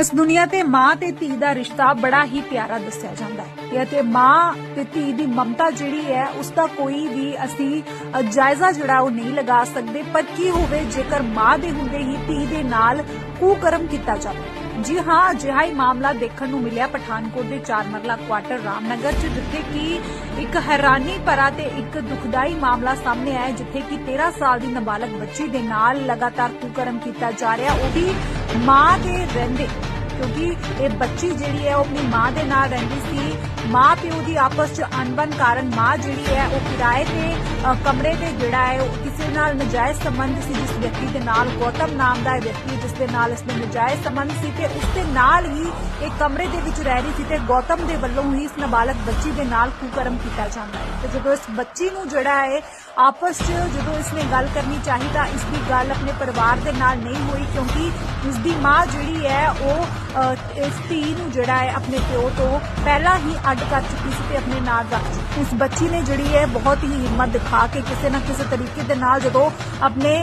ਇਸ ਦੁਨੀਆ ਤੇ ਮਾਂ ਤੇ ਧੀ ਦਾ ਰਿਸ਼ਤਾ ਬੜਾ ਹੀ ਪਿਆਰਾ ਦੱਸਿਆ ਜਾਂਦਾ ਹੈ। ਇਹ ਤੇ ਮਾਂ ਤੇ ਧੀ ਦੀ ਮਮਤਾ ਜਿਹੜੀ ਹੈ ਉਸ ਦਾ ਕੋਈ ਵੀ ਅਸੀਂ ਜਾਇਜ਼ਾ ਜਿਹੜਾ ਉਹ ਨਹੀਂ ਲਗਾ ਸਕਦੇ, ਪਰ ਕੀ ਹੋਵੇ ਜੇਕਰ ਮਾਂ ਦੇ ਹੁੰਦੇ ਹੀ ਧੀ ਦੇ ਨਾਲ ਕੁਕਰਮ ਕੀਤਾ ਜਾਵੇ? ਜੀ ਹਾਂ, ਅਜਿਹਾ ਹੀ ਮਾਮਲਾ ਦੇਖਣ ਨੂੰ ਮਿਲਿਆ ਪਠਾਨਕੋਟ ਦੇ ਚਾਰ ਮਰਲਾ ਕੁਆਟਰ ਰਾਮਨਗਰ ਚ, ਜਿੱਥੇ ਕਿ ਇੱਕ ਹੈਰਾਨੀ ਭਰਾ ਤੇ ਇੱਕ ਦੁਖਦਾਈ ਮਾਮਲਾ ਸਾਹਮਣੇ ਆਇਆ ਜਿੱਥੇ ਕਿ 13 ਸਾਲ ਦੀ ਨਾਬਾਲਗ ਬੱਚੀ ਦੇ ਨਾਲ ਲਗਾਤਾਰ ਕੁਕਰਮ ਕੀਤਾ ਜਾ ਰਿਹਾ। ਉਹ ਵੀ ਮਾਂ ਦੇ ਰਹਿੰਦੇ, ਕਿਉਂਕਿ ਇਹ ਬੱਚੀ ਜਿਹੜੀ ਹੈ ਉਹ ਆਪਣੀ ਮਾਂ ਦੇ ਨਾਲ ਰਹਿੰਦੀ ਸੀ। ਮਾਂ ਪਿਓ ਦੀ ਆਪਸ ਚ ਅਣਬਣ ਕਾਰਨ ਮਾਂ ਜਿਹੜੀ ਹੈ ਉਹ ਕਿਰਾਏ ਤੇ ਕਮਰੇ ਤੇ ਜਿਹੜਾ ਹੈ ਉਹ ਕਿਸੇ ਨਾਲ ਨਜਾਇਜ਼ ਸੰਬੰਧ ਸੀ, ਜਿਸ ਵਿਅਕਤੀ ਦੇ ਨਾਲ ਗੌਤਮ ਨਾਮ ਦਾ ਇਹ ਵਿਅਕਤੀ ਜਿਸ ਦੇ ਨਾਲ ਇਸਨੇ ਨਜਾਇਜ਼ ਸੰਬੰਧ ਸੀ ਤੇ ਉਸ ਦੇ ਨਾਲ ਹੀ ਇਹ ਕਮਰੇ ਦੇ ਵਿੱਚ ਰਹਿ ਰਹੀ ਸੀ ਤੇ ਗੌਤਮ ਦੇ ਵੱਲੋਂ ਹੀ ਇਸ ਨਾਬਾਲਗ ਬੱਚੀ ਦੇ ਨਾਲ ਕੁਕਰਮ ਕੀਤਾ ਜਾਂਦਾ ਹੈ। ਤੇ ਜਦੋਂ ਇਸ ਬੱਚੀ ਨੂੰ ਜਿਹੜਾ ਹੈ ਆਪਸ 'ਚ ਜਦੋਂ ਇਸਨੇ ਗੱਲ ਕਰਨੀ ਚਾਹੀ ਤਾਂ ਇਸ ਦੀ ਗੱਲ ਆਪਣੇ ਪਰਿਵਾਰ ਦੇ ਨਾਲ ਨਹੀਂ ਹੋਈ, ਕਿਉਂਕਿ ਉਸ ਦੀ ਮਾਂ ਜਿਹੜੀ ਹੈ, ਉਹ ਇਸ ਧੀ ਨੂੰ ਜਿਹੜਾ ਹੈ, ਆਪਣੇ ਪਿਓ ਤੋਂ ਪਹਿਲਾਂ ਹੀ ਅੱਡ ਕਰ ਚੁੱਕੀ ਸੀ ਤੇ ਆਪਣੇ ਨਾਲ ਰੱਖ ਚੁੱਕੀ ਇਸ ਬੱਚੀ ਨੇ ਜਿਹੜੀ ਹੈ, ਬਹੁਤ ਹੀ ਹਿੰਮਤ ਦਿਖਾ ਕੇ ਕਿਸੇ ਨਾ ਕਿਸੇ ਤਰੀਕੇ ਦੇ ਨਾਲ ਜਦੋਂ ਆਪਣੇ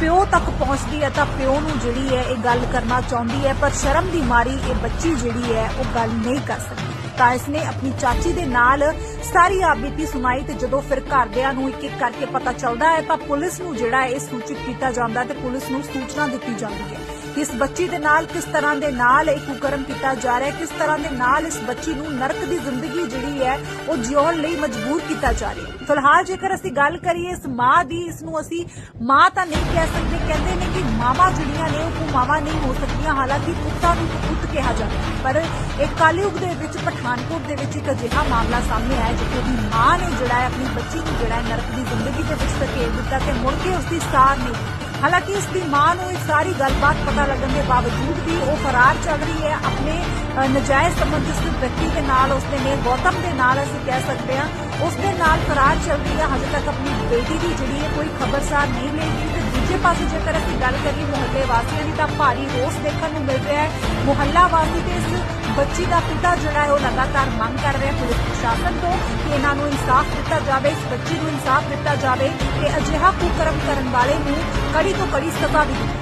ਪਿਓ ਤੱਕ ਪਹੁੰਚਦੀ ਹੈ ਤਾਂ ਪਿਓ ਨੂੰ ਜਿਹੜੀ ਹੈ ਇਹ ਗੱਲ ਕਰਨਾ ਚਾਹੁੰਦੀ ਹੈ, ਪਰ ਸ਼ਰਮ ਦੀ ਮਾਰੀ ਇਹ ਬੱਚੀ ਜਿਹੜੀ ਹੈ ਉਹ ਗੱਲ ਨਹੀਂ ਕਰ ਸਕਦੀ। ਤਾਂ ਇਸਨੇ ਆਪਣੀ ਚਾਚੀ ਦੇ ਨਾਲ ਸਾਰੀ ਆਪਬੀਤੀ ਸੁਣਾਈ ਤੇ ਜਦੋਂ ਫਿਰ ਘਰਦਿਆਂ ਨੂੰ ਇੱਕ ਇੱਕ ਕਰਕੇ ਪਤਾ ਚੱਲਦਾ ਹੈ ਤਾਂ ਪੁਲਿਸ ਨੂੰ ਜਿਹੜਾ ਇਹ ਸੂਚਿਤ ਕੀਤਾ ਜਾਂਦਾ ਤੇ ਪੁਲਿਸ ਨੂੰ ਸੂਚਨਾ ਦਿੱਤੀ ਜਾਂਦੀ ਹੈ ਇਸ ਬੱਚੀ ਦੇ ਨਾਲ ਕਿਸ ਤਰ੍ਹਾਂ ਦੇ ਨਾਲ ਇਹ ਕੁਕਰਮ ਕੀਤਾ ਜਾ ਰਿਹਾ ਹੈ, ਕਿਸ ਤਰ੍ਹਾਂ ਦੇ ਨਾਲ ਇਸ ਬੱਚੀ ਨੂੰ ਨਰਕ ਦੀ ਜ਼ਿੰਦਗੀ ਜਿਹੜੀ ਹੈ ਉਹ ਜਿਉਣ ਲਈ ਮਜਬੂਰ ਕੀਤਾ ਜਾ ਰਿਹਾ ਹੈ। ਫਿਲਹਾਲ ਜੇਕਰ ਅਸੀਂ ਗੱਲ ਕਰੀਏ ਇਸ ਮਾਂ ਦੀ, ਇਸ ਨੂੰ ਅਸੀਂ ਮਾਂ ਤਾਂ ਨਹੀਂ ਕਹਿ ਸਕਦੇ, ਕਹਿੰਦੇ ਨੇ ਕਿ ਮਾਵਾਂ ਜਿਹੜੀਆਂ ਨੇ ਉਹ ਮਾਵਾਂ ਨਹੀਂ ਹੋ ਸਕਦੀਆਂ, ਹਾਲਾਂਕਿ ਪੁੱਤਾਂ ਨੂੰ ਪੁੱਤ ਕਿਹਾ ਜਾਂਦਾ ਪਰ ਇਹ ਕਾਲਯੁਗ ਦੇ ਵਿੱਚ ਪਠਾਨਕੋਟ ਦੇ ਵਿੱਚ ਇੱਕ ਅਜਿਹਾ ਮਾਮਲਾ ਸਾਹਮਣੇ ਆਇਆ ਜਿੱਥੇ ਦੀ ਮਾਂ ਨੇ ਜਿਹੜਾ ਹੈ ਆਪਣੀ ਬੱਚੀ ਨੂੰ ਜਿਹੜਾ ਹੈ ਨਰਕ ਦੀ ਜ਼ਿੰਦਗੀ ਦੇ ਵਿੱਚ ਧਕੇਲ ਦਿੱਤਾ ਤੇ ਮੁੜ ਕੇ ਉਸ ਦੀ ਸਾਰ ਨਹੀਂ। ਹਾਲਾਂਕਿ ਇਸ ਦੀ ਮਾਂ ਨੂੰ ਇਹ ਸਾਰੀ ਗੱਲਬਾਤ ਪਤਾ ਲੱਗਣ ਦੇ ਬਾਵਜੂਦ ਵੀ ਉਹ ਫਰਾਰ ਚੱਲ ਰਹੀ ਹੈ। ਆਪਣੇ ਅ, ਨਜਾਇਜ਼ ਸੰਬੰਧ ਇਸ ਵਿਅਕਤੀ ਦੇ ਨਾਲ ਉਸਦੇ ਨੇ ਗੌਤਮ ਦੇ ਨਾਲ ਅਸੀਂ ਕਹਿ ਸਕਦੇ ਹਾਂ ਉਸ ਦੇ ਨਾਲ ਫਰਾਰ ਚੱਲ ਰਹੀ ਹੈ। ਹਜੇ ਤੱਕ ਆਪਣੀ ਬੇਟੀ ਦੀ ਜਿਹੜੀ ਹੈ ਕੋਈ ਖਬਰਸਾਰ ਨਹੀਂ ਲਈ ਤੇ ਦੂਜੇ ਪਾਸੇ ਜੇਕਰ ਅਸੀਂ ਗੱਲ ਕਰੀਏ ਮੁਹੱਲੇ ਵਾਸੀਆਂ ਦੀ ਤਾਂ ਭਾਰੀ ਰੋਸ ਦੇਖਣ ਨੂੰ ਮਿਲ ਰਿਹਾ ਹੈ। ਮੁਹੱਲਾ ਵਾਸੀ ਤੇ ਇਸ ਬੱਚੀ ਦਾ ਪਿਤਾ ਜਿਹੜਾ ਹੈ ਉਹ ਲਗਾਤਾਰ ਮੰਗ ਕਰ ਰਿਹਾ ਪੁਲਿਸ ਪ੍ਰਸ਼ਾਸਨ ਤੋਂ ਕਿ ਇਹਨਾਂ ਨੂੰ ਇਨਸਾਫ ਦਿੱਤਾ ਜਾਵੇ, ਇਸ ਬੱਚੀ ਨੂੰ ਇਨਸਾਫ ਦਿੱਤਾ ਜਾਵੇ ਤੇ ਅਜਿਹਾ ਕੁਕਰਮ ਕਰਨ ਵਾਲੇ ਨੂੰ ਕੜੀ ਤੋਂ ਕੜੀ ਸਜ਼ਾ ਵੀ ਦਿੱਤੀ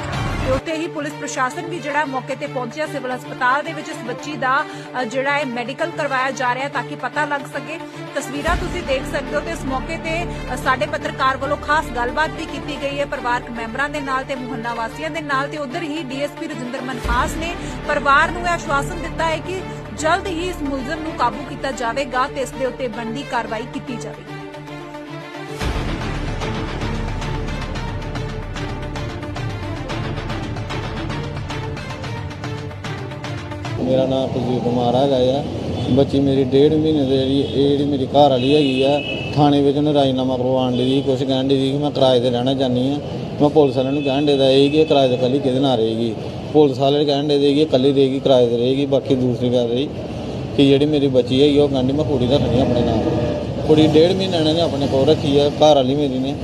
ਤੇ ਉੱਥੇ ਹੀ ਪੁਲਿਸ ਪ੍ਰਸ਼ਾਸਨ ਵੀ ਜਿਹੜਾ ਮੌਕੇ ਤੇ ਪਹੁੰਚਿਆ, ਸਿਵਲ ਹਸਪਤਾਲ ਦੇ ਵਿੱਚ। ਇਸ ਬੱਚੀ ਦਾ ਜਿਹੜਾ ਹੈ ਮੈਡੀਕਲ ਕਰਵਾਇਆ ਜਾ ਰਿਹਾ ਤਾਂ ਕਿ ਪਤਾ ਲੱਗ ਸਕੇ। ਤਸਵੀਰਾਂ ਤੁਸੀਂ ਦੇਖ ਸਕਦੇ ਹੋ ਤੇ ਇਸ ਮੌਕੇ ਤੇ ਸਾਡੇ ਪੱਤਰਕਾਰ ਵੱਲੋਂ ਖਾਸ ਗੱਲਬਾਤ ਵੀ ਕੀਤੀ ਗਈ ਹੈ। ਪਰਿਵਾਰਕ ਮੈਂਬਰਾਂ ਦੇ ਨਾਲ ਤੇ ਮੁਹੱਲਾ ਵਾਸੀਆਂ ਦੇ ਨਾਲ ਤੇ ਉਧਰ ਹੀ ਡੀਐਸਪੀ ਰਜਿੰਦਰ ਮਨਹਾਸ ਨੇ ਪਰਿਵਾਰ ਨੂੰ ਇਹ ਆਸ਼ਵਾਸਨ ਦਿੱਤਾ ਹੈ ਕਿ ਜਲਦ ਹੀ ਇਸ ਮੁਲਜ਼ਮ ਨੂੰ ਕਾਬੂ ਕੀਤਾ ਜਾਵੇਗਾ ਤੇ ਇਸ ਦੇ ਉੱਤੇ ਬਣਦੀ ਕਾਰਵਾਈ ਕੀਤੀ ਜਾਵੇਗੀ। ਮੇਰਾ ਨਾਮ ਕੁਲਜੀਤ ਕੁਮਾਰ ਹੈਗਾ ਆ। ਬੱਚੀ ਮੇਰੀ ਡੇਢ ਮਹੀਨੇ ਦੀ ਜਿਹੜੀ, ਇਹ ਜਿਹੜੀ ਮੇਰੀ ਘਰ ਵਾਲੀ ਹੈਗੀ ਆ, ਥਾਣੇ ਵਿੱਚ ਉਹਨੇ ਰਾਜੀਨਾਮਾ ਕਰਵਾਉਣ ਲਈ ਕੁਝ ਕਹਿਣ ਦੀ ਸੀ ਕਿ ਮੈਂ ਕਿਰਾਏ ਤੇ ਰਹਿਣਾ ਚਾਹੁੰਦੀ ਆ। ਮੈਂ ਪੁਲਿਸ ਵਾਲਿਆਂ ਨੂੰ ਕਹਿਣ ਦੇ ਦਾ ਇਹ ਕਿ ਕਿਰਾਏ ਤੇ ਕੱਲੀ ਕਿਹਦੇ ਨਾਲ ਰਹੇਗੀ? ਪੁਲਿਸ ਵਾਲੇ ਕਹਿਣ ਦੇ ਕਿ ਇਹ ਕੱਲੀ ਰਹੇਗੀ, ਕਿਰਾਏ ਤੇ ਰਹੇਗੀ, ਬਾਕੀ ਦੂਸਰੀ ਗੱਲ ਰਹੀ ਕਿ ਜਿਹੜੀ ਮੇਰੀ ਬੱਚੀ ਹੈਗੀ ਉਹ ਕਹਿੰਦੀ ਮੈਂ ਕੁੜੀ ਰੱਖਣੀ ਆਪਣੇ ਨਾਲ। ਕੁੜੀ ਡੇਢ ਮਹੀਨੇ ਨੇ ਆਪਣੇ ਕੋਲ ਰੱਖੀ ਆ, ਘਰ ਵਾਲੀ ਮੇਰੀ ਨੇ।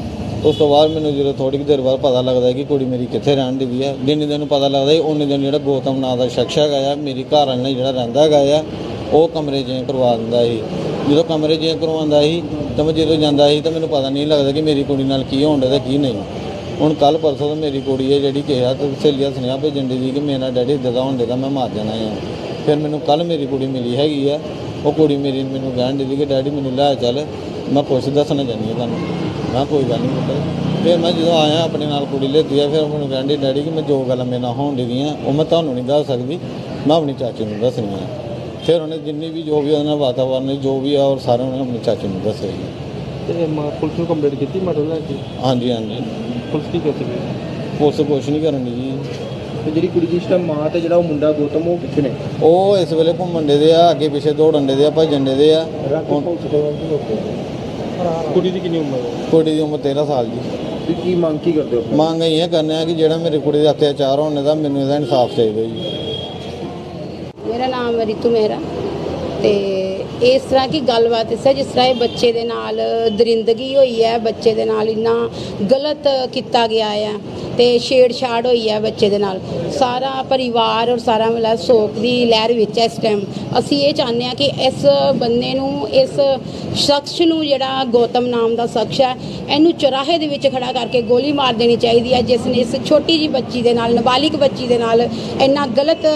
ਉਸ ਤੋਂ ਬਾਅਦ ਮੈਨੂੰ ਜਦੋਂ ਥੋੜੀ ਕੁ ਦੇਰ ਬਾਅਦ ਪਤਾ ਲੱਗਦਾ ਕਿ ਕੁੜੀ ਮੇਰੀ ਕਿੱਥੇ ਰਹਿਣ ਦੀ ਵੀ ਆ, ਜਿੰਨੇ ਦਿਨ ਪਤਾ ਲੱਗਦਾ ਸੀ, ਉਹਨੇ ਦਿਨ ਜਿਹੜਾ ਗੌਤਮ ਨਾਂ ਦਾ ਸ਼ਖਸ ਹੈਗਾ ਆ ਮੇਰੀ ਘਰ ਵਾਲੇ ਨਾਲ ਜਿਹੜਾ ਰਹਿੰਦਾ ਹੈਗਾ ਆ ਉਹ ਕਮਰੇ ਚੇਂਜ ਕਰਵਾ ਦਿੰਦਾ ਸੀ। ਜਦੋਂ ਕਮਰੇ ਚੇਂਜ ਕਰਵਾਉਂਦਾ ਸੀ, ਤਾਂ ਮੈਂ ਜਦੋਂ ਜਾਂਦਾ ਸੀ, ਤਾਂ ਮੈਨੂੰ ਪਤਾ ਨਹੀਂ ਲੱਗਦਾ ਕਿ ਮੇਰੀ ਕੁੜੀ ਨਾਲ ਕੀ ਹੋਣ ਡਿਆ ਤੇ ਕੀ ਨਹੀਂ। ਹੁਣ ਕੱਲ ਪਰਸੋਂ ਤੋਂ ਮੇਰੀ ਕੁੜੀ ਹੈ ਜਿਹੜੀ ਕਿਹਾ ਤੇ ਸਹੇਲੀਆਂ ਸੁਨੇਹਾ ਭੇਜਣ ਦੀ ਸੀ ਕਿ ਮੇਰਾ ਡੈਡੀ ਇੱਦਾਂ ਦਾ ਹੁੰਦੇ ਦਾ ਮੈਂ ਮਰ ਜਾਣਾ ਆ। ਫਿਰ ਮੈਨੂੰ ਕੱਲ ਮੇਰੀ ਕੁੜੀ ਮਿਲੀ ਹੈਗੀ ਆ, ਉਹ ਕੁੜੀ ਮੇਰੀ ਮੈਨੂੰ ਕਹਿਣ ਦੀ ਕਿ ਡੈਡੀ ਮੈਨੂੰ ਲੈ ਚੱਲ, ਮੈਂ ਕੁਛ ਦੱਸਣਾ ਚਾਹੁੰਦੀ ਹਾਂ ਤੁਹਾਨੂੰ। ਮੈਂ ਕੋਈ ਗੱਲ ਨਹੀਂ ਪੁੱਤਰ। ਫਿਰ ਮੈਂ ਜਦੋਂ ਆਇਆ ਆਪਣੇ ਨਾਲ ਕੁੜੀ ਲੈਤੀ ਆ ਫਿਰ ਮੈਨੂੰ ਕਹਿੰਦੀ ਡੈਡੀ ਕਿ ਮੈਂ ਜੋ ਗੱਲਾਂ ਮੇਰੇ ਨਾਲ ਹੋਣ ਡੀਆਂ ਉਹ ਮੈਂ ਤੁਹਾਨੂੰ ਨਹੀਂ ਦੱਸ ਸਕਦੀ। ਮੈਂ ਆਪਣੀ ਚਾਚੀ ਨੂੰ ਦੱਸਣੀ ਆ। ਫਿਰ ਉਹਨੇ ਜਿੰਨੀ ਵੀ ਜੋ ਵੀ ਉਹਦੇ ਨਾਲ ਵਾਤਾਵਰਨ ਜੋ ਵੀ ਆ ਔਰ ਸਾਰੇ ਉਹਨੇ ਆਪਣੀ ਚਾਚੀ ਨੂੰ ਦੱਸਿਆ ਜੀ। ਤੇ ਮਾਂ ਪੁਲਿਸ ਨੂੰ ਕੰਪਲੇਂਟ ਕੀਤੀ ਮਰਡਰ ਕੇ ਹਾਂਜੀ ਹਾਂਜੀ। ਪੁਲਿਸ ਕੀ ਕਰ ਸਕਦੀ? ਪੁਲਿਸ ਕੁਛ ਨਹੀਂ ਕਰਨ ਦੀ ਜੀ। ਤੇ ਜਿਹੜੀ ਕੁੜੀ ਦੀ ਇਸ ਟਾਈਮ ਮਾਂ ਤੇ ਜਿਹੜਾ ਉਹ ਮੁੰਡਾ ਗੌਤਮ ਉਹ ਕਿੱਥੇ ਨੇ? ਉਹ ਇਸ ਵੇਲੇ ਘੁੰਮਣ ਦੇ ਦੇ ਆ ਅੱਗੇ ਪਿੱਛੇ ਦੌੜਨ ਦੇ ਦੇ ਆ ਭੱਜਣ ਦੇ ਦੇ ਆ। ਹੁਣ ਕੁੜੀ ਦੀ ਕਿੰਨੀ ਉਮਰ ਹੈ? ਕੁੜੀ ਦੀ ਉਮਰ 13 ਸਾਲ ਦੀ। ਤੇ ਕੀ ਮੰਗ ਕੀ ਕਰਦੇ ਹੋ? ਮੰਗ ਇਹ ਕਰਨੇ ਆ ਕਿ ਜਿਹੜਾ ਮੇਰੇ ਕੁੜੀ ਦੇ ਅਤਿਆਚਾਰ ਹੋਣੇ ਦਾ ਮੈਨੂੰ ਇਹਦਾ ਇਨਸਾਫ ਚਾਹੀਦਾ ਜੀ। ਮੇਰਾ ਨਾਮ ਰਿਤੂ ਮਹਿਰਾ ਤੇ ਇਸ ਤਰ੍ਹਾਂ ਕੀ ਗੱਲਬਾਤ ਇਸ ਹੈ ਜਿਸ ਤਰ੍ਹਾਂ ਇਹ ਬੱਚੇ ਦੇ ਨਾਲ ਦਰਿੰਦਗੀ ਹੋਈ ਹੈ ਬੱਚੇ ਦੇ ਨਾਲ ਇੰਨਾ ਗਲਤ ਕੀਤਾ ਗਿਆ ਹੈ ਤੇ ਛੇੜਛਾੜ ਹੋਈ ਹੈ ਬੱਚੇ ਦੇ ਨਾਲ। ਸਾਰਾ ਪਰਿਵਾਰ ਔਰ ਸਾਰਾ ਮਤਲਬ ਸੋਕ ਦੀ ਲਹਿਰ ਵਿੱਚ ਹੈ ਇਸ ਟਾਈਮ ਅਸੀਂ ਇਹ ਚਾਹੁੰਦੇ ਹਾਂ ਕਿ ਇਸ ਬੰਦੇ ਨੂੰ, ਇਸ ਸ਼ਖਸ ਨੂੰ ਜਿਹੜਾ ਗੌਤਮ ਨਾਮ ਦਾ ਸ਼ਖਸ ਹੈ, ਇਹਨੂੰ ਚੁਰਾਹੇ ਦੇ ਵਿੱਚ ਖੜਾ ਕਰਕੇ ਗੋਲੀ ਮਾਰ ਦੇਣੀ ਚਾਹੀਦੀ ਹੈ, ਜਿਸ ਨੇ ਇਸ ਛੋਟੀ ਜੀ ਬੱਚੀ ਦੇ ਨਾਲ, ਨਾਬਾਲਿਗ ਬੱਚੀ ਦੇ ਨਾਲ ਇੰਨਾ ਗਲਤ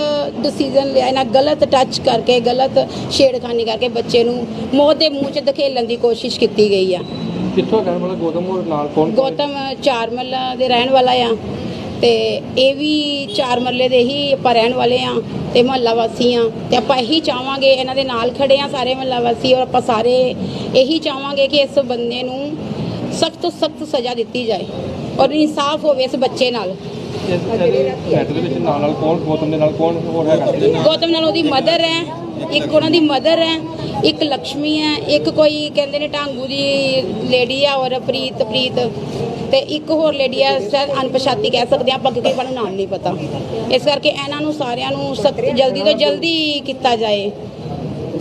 ਡਿਸੀਜਨ ਲਿਆ, ਇੰਨਾ ਗਲਤ ਟੱਚ ਕਰਕੇ, ਗਲਤ ਛੇੜਖਾਨੀ ਕਰਕੇ ਬੱਚੇ ਨੂੰ ਮੌਤ ਦੇ ਮੂੰਹ 'ਚ ਧਕੇਲਣ ਦੀ ਕੋਸ਼ਿਸ਼ ਕੀਤੀ ਗਈ ਆ। ਕਿੱਥੋਂ ਕਹਿਣ ਵਾਲਾ? ਗੌਤਮ ਹੋਰ ਨਾਲ ਕੌਣ ਗੌਤਮ ਚਾਰ ਮੱਲਾ ਦੇ ਰਹਿਣ ਵਾਲਾ ਆ। ਤੇ ਇਹ ਵੀ ਚਾਰ ਮੱਲੇ ਦੇ ਹੀ ਆਪਾਂ ਰਹਿਣ ਵਾਲੇ ਆ ਤੇ ਮਹੱਲਾ ਵਾਸੀ ਆ। ਤੇ ਆਪਾਂ ਇਹੀ ਚਾਹਾਂਗੇ ਇਹਨਾਂ ਦੇ ਨਾਲ ਖੜੇ ਆ ਸਾਰੇ ਮਹੱਲਾ ਵਾਸੀ ਔਰ ਆਪਾਂ ਸਾਰੇ ਇਹੀ ਚਾਹਾਂਗੇ ਕਿ ਇਸ ਬੰਦੇ ਨੂੰ ਸਖਤ ਤੋਂ ਸਖਤ ਸਜ਼ਾ ਦਿੱਤੀ ਜਾਏ ਔਰ ਇਨਸਾਫ ਹੋਵੇ ਇਸ ਬੱਚੇ ਨਾਲ। ਇਸ ਦੇ ਵਿੱਚ ਨਾਲ ਨਾਲ ਕੌਣ ਗੌਤਮ ਦੇ ਨਾਲ ਕੌਣ ਹੋਰ ਹੈਗਾ? ਗੌਤਮ ਨਾਲ ਉਹਦੀ ਮਦਰ ਹੈ, ਇੱਕ ਉਹਨਾਂ ਦੀ ਮਦਰ ਹੈ, ਇੱਕ ਲక్ష్ਮੀ ਹੈ, ਇੱਕ ਕੋਈ ਕਹਿੰਦੇ ਨੇ ਢਾਂਗੂ ਦੀ ਲੇਡੀ ਆ ਔਰ ਪ੍ਰੀਤ ਪ੍ਰੀਤ ਤੇ ਇੱਕ ਹੋਰ ਲੇਡੀ ਆ, ਸ਼ਾਇਦ ਅਣਪਛਾਤੀ ਕਹਿ ਸਕਦੇ ਆ ਆਪਾਂ ਕਿਉਂਕਿ ਆਪਾਂ ਨੂੰ ਨਾਮ ਨਹੀਂ ਪਤਾ। ਇਸ ਕਰਕੇ ਇਹਨਾਂ ਨੂੰ ਸਾਰਿਆਂ ਨੂੰ ਸਖਤ ਜਲਦੀ ਤੋਂ ਜਲਦੀ ਕੀਤਾ ਜਾਏ।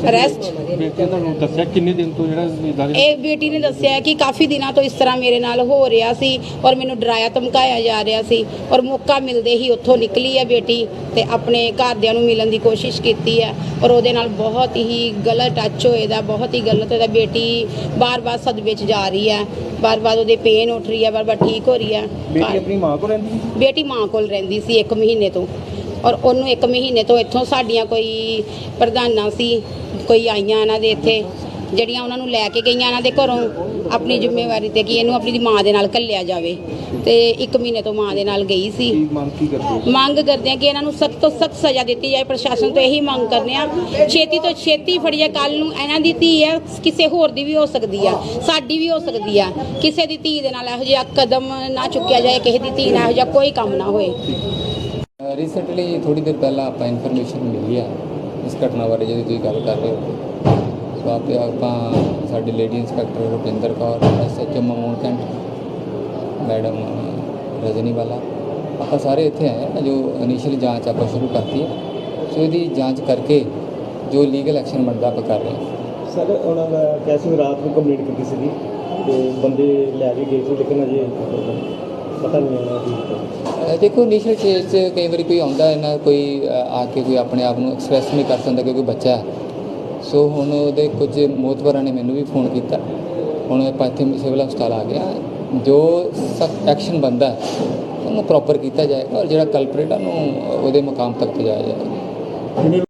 ਅਰੈਸਟ ਬੇਟੀ ਨੇ ਤੁਹਾਨੂੰ ਦੱਸਿਆ ਕਿੰਨੇ ਦਿਨ ਤੋਂ ਜਿਹੜਾ ਇਦਾਂ ਦੇ ਇਹ ਬੇਟੀ ਨੇ ਦੱਸਿਆ ਕਿ ਕਾਫੀ ਦਿਨਾਂ ਤੋਂ ਇਸ ਤਰ੍ਹਾਂ ਮੇਰੇ ਨਾਲ ਹੋ ਰਿਹਾ ਸੀ ਔਰ ਮੈਨੂੰ ਡਰਾਇਆ ਧਮਕਾਇਆ ਜਾ ਰਿਹਾ ਸੀ ਔਰ ਮੌਕਾ ਮਿਲਦੇ ਹੀ ਉੱਥੋਂ ਨਿਕਲੀ ਹੈ ਬੇਟੀ ਤੇ ਆਪਣੇ ਘਰਦਿਆਂ ਨੂੰ ਮਿਲਣ ਦੀ ਕੋਸ਼ਿਸ਼ ਕੀਤੀ ਹੈ ਔਰ ਉਹਦੇ ਨਾਲ ਬਹੁਤ ਹੀ ਗਲਤ ਟੱਚ ਹੋਏ ਦਾ ਬਹੁਤ ਹੀ ਗਲਤ ਹੋਇਆ ਬੇਟੀ ਬਾਰ-ਬਾਰ ਸਦਮੇ 'ਚ ਜਾ ਰਹੀ ਹੈ ਬਾਰ-ਬਾਰ ਉਹਦੇ ਪੇਨ ਉੱਠ ਰਹੀ ਹੈ ਬਾਰ-ਬਾਰ ਠੀਕ ਹੋ ਰਹੀ ਹੈ। ਬੇਟੀ ਆਪਣੀ ਮਾਂ ਕੋਲ ਰਹਿੰਦੀ ਹੈ? ਬੇਟੀ ਮਾਂ ਕੋਲ ਰਹਿੰਦੀ ਸੀ 1 ਮਹੀਨੇ ਤੋਂ। ਔਰ ਉਹਨੂੰ 1 ਮਹੀਨੇ ਤੋਂ ਇੱਥੋਂ ਸਾਡੀਆਂ ਕੋਈ ਪ੍ਰਧਾਨਾਂ ਸੀ ਕੋਈ ਆਈਆਂ ਇਹਨਾਂ ਦੇ ਇੱਥੇ ਜਿਹੜੀਆਂ ਉਹਨਾਂ ਨੂੰ ਲੈ ਕੇ ਗਈਆਂ ਇਹਨਾਂ ਦੇ ਘਰੋਂ ਆਪਣੀ ਜ਼ਿੰਮੇਵਾਰੀ ਤੇ ਕਿ ਇਹਨੂੰ ਆਪਣੀ ਮਾਂ ਦੇ ਨਾਲ ਘੱਲਿਆ ਜਾਵੇ। ਤੇ 1 ਮਹੀਨੇ ਤੋਂ ਮਾਂ ਦੇ ਨਾਲ ਗਈ ਸੀ? ਮੰਗ ਕਰਦੇ ਆ ਕਿ ਇਹਨਾਂ ਨੂੰ ਸਖਤ ਤੋਂ ਸਖਤ ਸਜ਼ਾ ਦਿੱਤੀ ਜਾਏ। ਪ੍ਰਸ਼ਾਸਨ ਤੋਂ ਇਹੀ ਮੰਗ ਕਰਨੇ ਆ ਛੇਤੀ ਤੋਂ ਛੇਤੀ ਫੜੀਏ ਕੱਲ ਨੂੰ ਇਹਨਾਂ ਦੀ ਧੀ ਹੈ ਕਿਸੇ ਹੋਰ ਦੀ ਵੀ ਹੋ ਸਕਦੀ ਆ ਸਾਡੀ ਵੀ ਹੋ ਸਕਦੀ ਆ। ਕਿਸੇ ਦੀ ਧੀ ਦੇ ਨਾਲ ਇਹੋ ਜਿਹਾ ਕਦਮ ਨਾ ਚੁੱਕਿਆ ਜਾਏ ਕਿਸੇ ਦੀ ਧੀ ਨਾਲ ਇਹੋ ਜਿਹਾ ਕੋਈ ਕੰਮ ਨਾ ਹੋਏ। ਰੀਸੈਂਟਲੀ ਥੋੜੀ ਦੇਰ ਪਹਿਲਾਂ ਆਪਾਂ ਇਨਫੋਰਮੇਸ਼ਨ ਮਿਲੀ ਆ ਇਸ ਘਟਨਾ ਬਾਰੇ ਜਿਹੜੀ ਤੁਸੀਂ ਗੱਲ ਕਰ ਰਹੇ ਹੋ। ਸੋ ਆਪੇ ਆਪਾਂ ਸਾਡੇ lady inspector Rupinder Kaur SHO Mamun Cantt, madam Rajni ਵਾਲਾ, ਆਪਾਂ ਸਾਰੇ ਇੱਥੇ ਆਏ ਹਾਂ ਜੋ ਇਨੀਸ਼ੀਅਲ ਜਾਂਚ ਆਪਾਂ ਸ਼ੁਰੂ ਕਰਤੀ ਹੈ ਸੋ ਇਹਦੀ ਜਾਂਚ ਕਰਕੇ ਜੋ ਲੀਗਲ ਐਕਸ਼ਨ ਬਣਦਾ ਆਪਾਂ ਕਰ ਰਹੇ ਹਾਂ ਸਰ, ਉਹਨਾਂ ਦਾ ਕੈਸੇ ਰਾਤ ਨੂੰ ਕੰਪਲੀਟ ਕੀਤੀ ਸੀਗੀ ਤੇ ਬੰਦੇ ਲੈ ਕੇ ਗਏ ਸੀ, ਲੇਕਿਨ ਅਜੇ ਪਤਾ ਨਹੀਂ ਆਉਣਾ ਕੀ ਅਹ ਦੇਖੋ ਇਨੀਸ਼ੀਅਲ ਸਟੇਜ 'ਚ ਕਈ ਵਾਰੀ ਕੋਈ ਆਉਂਦਾ ਹੈ ਨਾ ਕੋਈ ਅਹ, ਆ ਕੇ ਕੋਈ ਆਪਣੇ ਆਪ ਨੂੰ ਐਕਸਪ੍ਰੈਸ ਨਹੀਂ ਕਰ ਸਕਦਾ ਕਿਉਂਕਿ ਬੱਚਾ ਹੈ। ਸੋ ਹੁਣ ਉਹਦੇ ਕੁਝ ਮੋਤਬਰਾਂ ਨੇ ਮੈਨੂੰ ਵੀ ਫੋਨ ਕੀਤਾ। ਹੁਣ ਆਪਾਂ ਇੱਥੇ ਸਿਵਲ ਹਸਪਤਾਲ ਆ ਗਿਆ। ਜੋ ਸਖਤ ਐਕਸ਼ਨ ਬੰਦਾ ਉਹਨੂੰ ਪ੍ਰੋਪਰ ਕੀਤਾ ਜਾਏਗਾ ਔਰ ਜਿਹੜਾ ਕਲਪਰੇਟ ਆ ਉਹਨੂੰ ਉਹਦੇ ਮੁਕਾਮ ਤੱਕ ਪਹੁੰਚਾਇਆ ਜਾਏਗਾ।